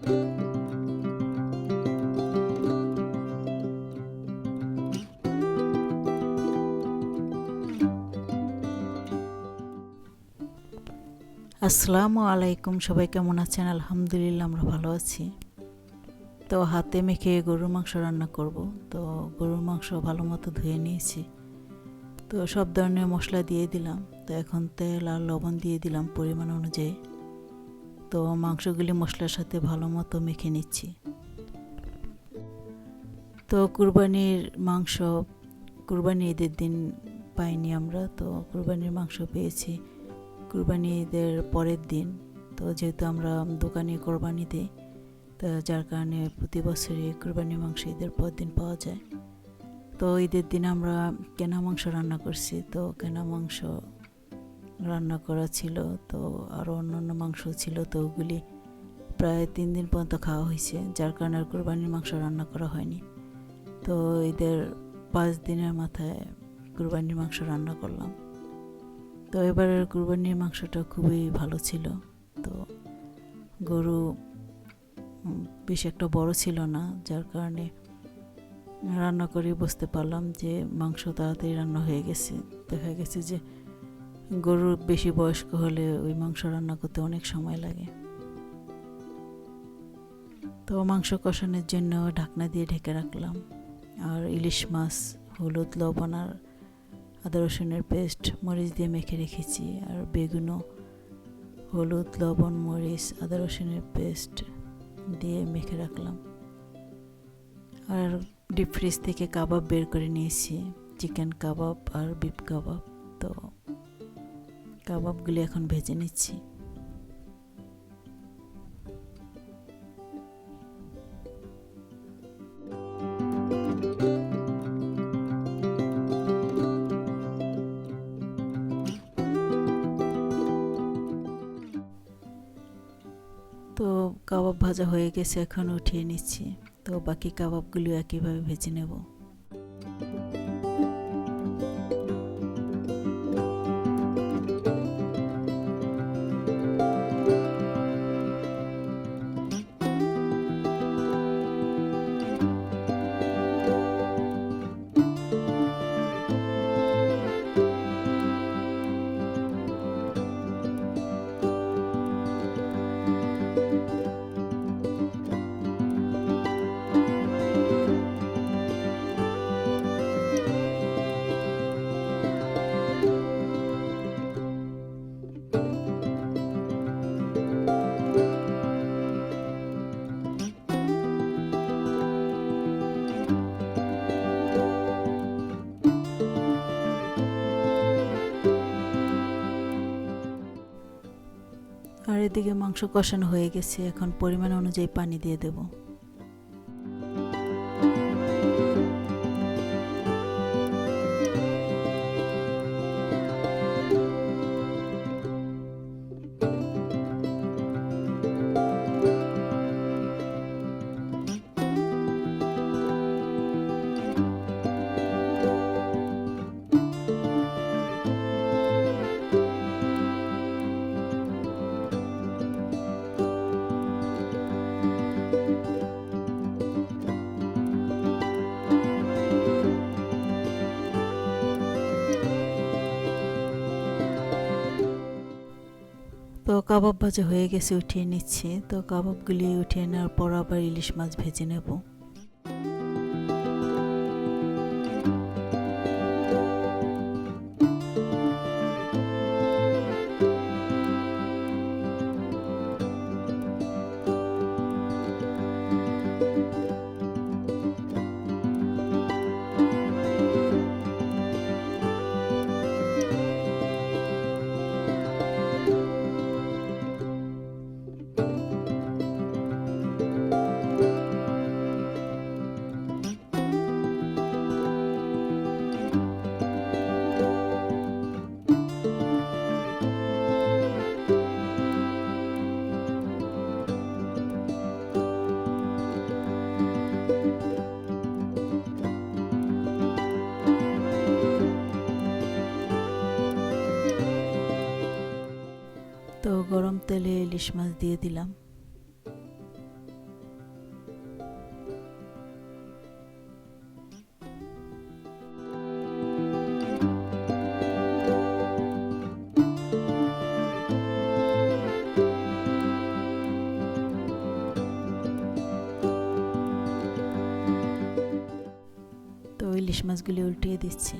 আসসালামু আলাইকুম, সবাই কেমন আছেন? আলহামদুলিল্লাহ, আমরা ভালো আছি। তো হাতে মেখে গরুর মাংস রান্না করব। তো গরুর মাংস ভালো মতো ধুয়ে নিয়েছি। তো সব ধরনের মশলা দিয়ে দিলাম। তো এখন তেল আর লবণ দিয়ে দিলাম পরিমাণ অনুযায়ী। তো মাংসগুলি মশলার সাথে ভালো মতো মেখে নিচ্ছি। তো কুরবানির মাংস, কুরবানি ঈদের দিন পাইনি আমরা, তো কুরবানির মাংস পেয়েছি। কুরবানি ঈদের পরের দিন, তো যেহেতু আমরা দোকানে কোরবানি দিই, তো যার কারণে প্রতি বছরই কুরবানি মাংস ঈদের পর দিন পাওয়া যায়। তো ঈদের দিন আমরা কেনা মাংস রান্না করছি, তো কেনা মাংস রান্না করা ছিল, তো আরও অন্যান্য মাংস ছিল, তো ওগুলি প্রায় তিন দিন পর্যন্ত খাওয়া হয়েছে, যার কারণে আর কুরবানির মাংস রান্না করা হয়নি। তো ঈদের পাঁচ দিনের মাথায় কুরবানির মাংস রান্না করলাম। তো এবারের কুরবানির মাংসটা খুবই ভালো ছিল, তো গরু বেশ একটা বড় ছিল না, যার কারণে রান্না করে বুঝতে পারলাম যে মাংস তাড়াতাড়ি রান্না হয়ে গেছে। দেখা গেছে যে গরুর বেশি বয়স্ক হলে ওই মাংস রান্না করতে অনেক সময় লাগে। তো মাংস কষানোর জন্য ঢাকনা দিয়ে ঢেকে রাখলাম। আর ইলিশ মাছ, হলুদ, লবণ আর আদা রসুনের পেস্ট, মরিচ দিয়ে মেখে রেখেছি। আর বেগুনও, হলুদ, লবণ, মরিচ, আদা রসুনের পেস্ট দিয়ে মেখে রাখলাম। আর ডিপ ফ্রিজ থেকে কাবাব বের করে নিয়েছি। চিকেন কাবাব আর বিপ কাবাব। তো কাবাবগুলি এখন ভেজে নিচ্ছি। তো কাবাব ভাজা হয়ে গেছে, এখন উঠিয়ে নিচ্ছি। তো বাকি কাবাবগুলিও একইভাবে ভেজে নেব। এদিকে মাংস কষানো হয়ে গেছে এখন পরিমাণ অনুযায়ী পানি দিয়ে দেব। কাবাব ভাজা হয়ে গেছে, উঠিয়ে নিচ্ছে। তো কাবাবগুলি উঠিয়ে নেওয়ার পর আবার ইলিশ মাছ ভেজে নেব। তেলে ইলিশ মাছ দিয়ে দিলাম। ইলিশ মাছগুলি উল্টিয়ে দিচ্ছি।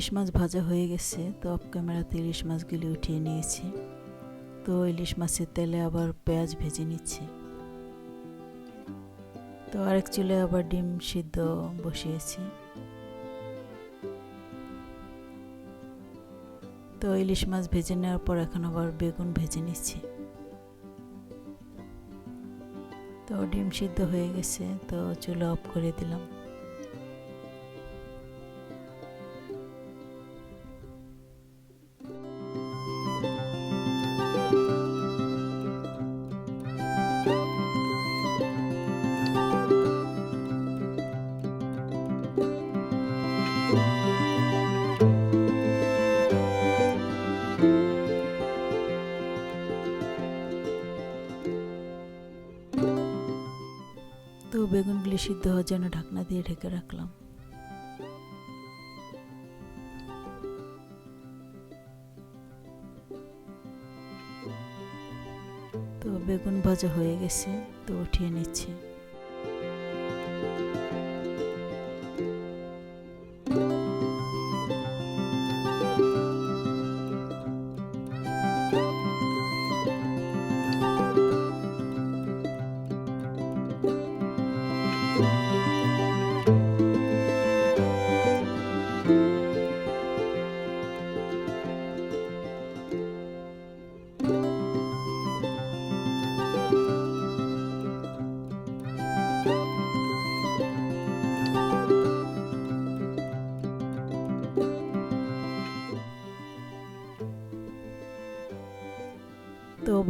ইলিশ মাছ ভাজা হয়ে গেছে, তো অফ ক্যামেরাতে ইলিশ মাছগুলি উঠিয়ে নিয়েছি। তো ইলিশ মাছের তেলে আবার পেঁয়াজ ভেজে নিচ্ছি। তো আরেক চুলে আবার ডিম সিদ্ধ বসিয়েছি। তো ইলিশ মাছ ভেজে নেওয়ার পর এখন আবার বেগুন ভেজে নিচ্ছি। তো ডিম সিদ্ধ হয়ে গেছে, তো চুলা অফ করে দিলাম। সিদ্ধ হওয়ার জন্য ঢাকনা দিয়ে ঢেকে রাখলাম। তো বেগুন ভাজা হয়ে গেছে, তো উঠিয়ে নিচ্ছি।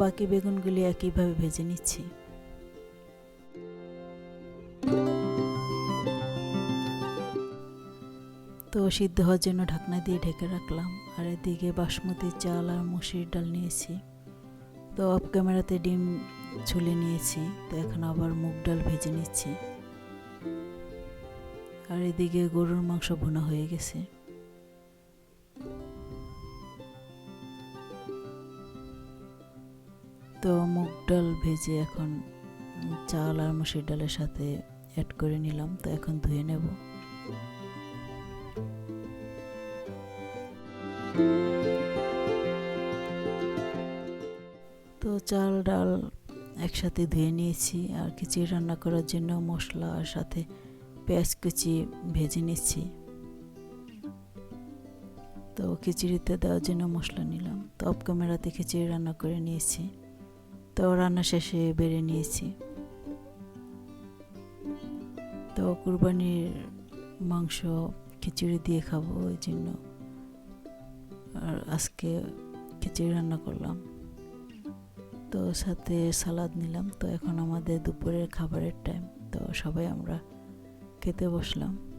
বাকি বেগুনগুলি একইভাবে ভেজে নিচ্ছি? তো সিদ্ধ হওয়ার জন্য ঢাকনা দিয়ে ঢেকে রাখলাম। আর এদিকে বাসমতি চাল আর মুসির ডাল নিয়েছি। তো অফ ক্যামেরাতে ডিম ছুলে নিয়েছি। তো এখন আবার মুগ ডাল ভেজে নিচ্ছি। আর এদিকে গরুর মাংস ভুনা হয়ে গেছে। তো মুগ ডাল ভেজে এখন চাল আর মুসির ডালের সাথে অ্যাড করে নিলাম, তো এখন ধুয়ে নেব। তো চাল, ডাল একসাথে ধুয়ে নিয়েছি, আর খিচুড়ি রান্না করার জন্য মশলা আর সাথে পেঁয়াজ কুচি ভেজে নিচ্ছি। তো খিচুড়িতে দেওয়ার জন্য মশলা নিলাম, তো ক্যামেরাতে খিচুড়ি রান্না করে নিয়েছি। তো রান্না শেষে বেড়ে নিয়েছি। তো কুরবানির মাংস, খিচুড়ি দিয়ে খাব ওই জন্য। আর আজকে খিচুড়ি রান্না করলাম। তো সাথে সালাদ নিলাম। তো এখন আমাদের দুপুরের খাবারের টাইম তো সবাই আমরা খেতে বসলাম।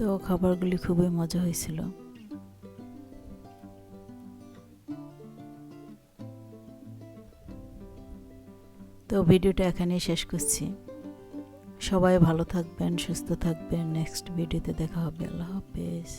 তো খাবারগুলি খুবই মজা হয়েছিল। তো ভিডিওটা এখানেই শেষ করছি। সবাই ভালো থাকবেন, সুস্থ থাকবেন। নেক্সট ভিডিওতে দেখা হবে। আল্লাহ হাফেজ।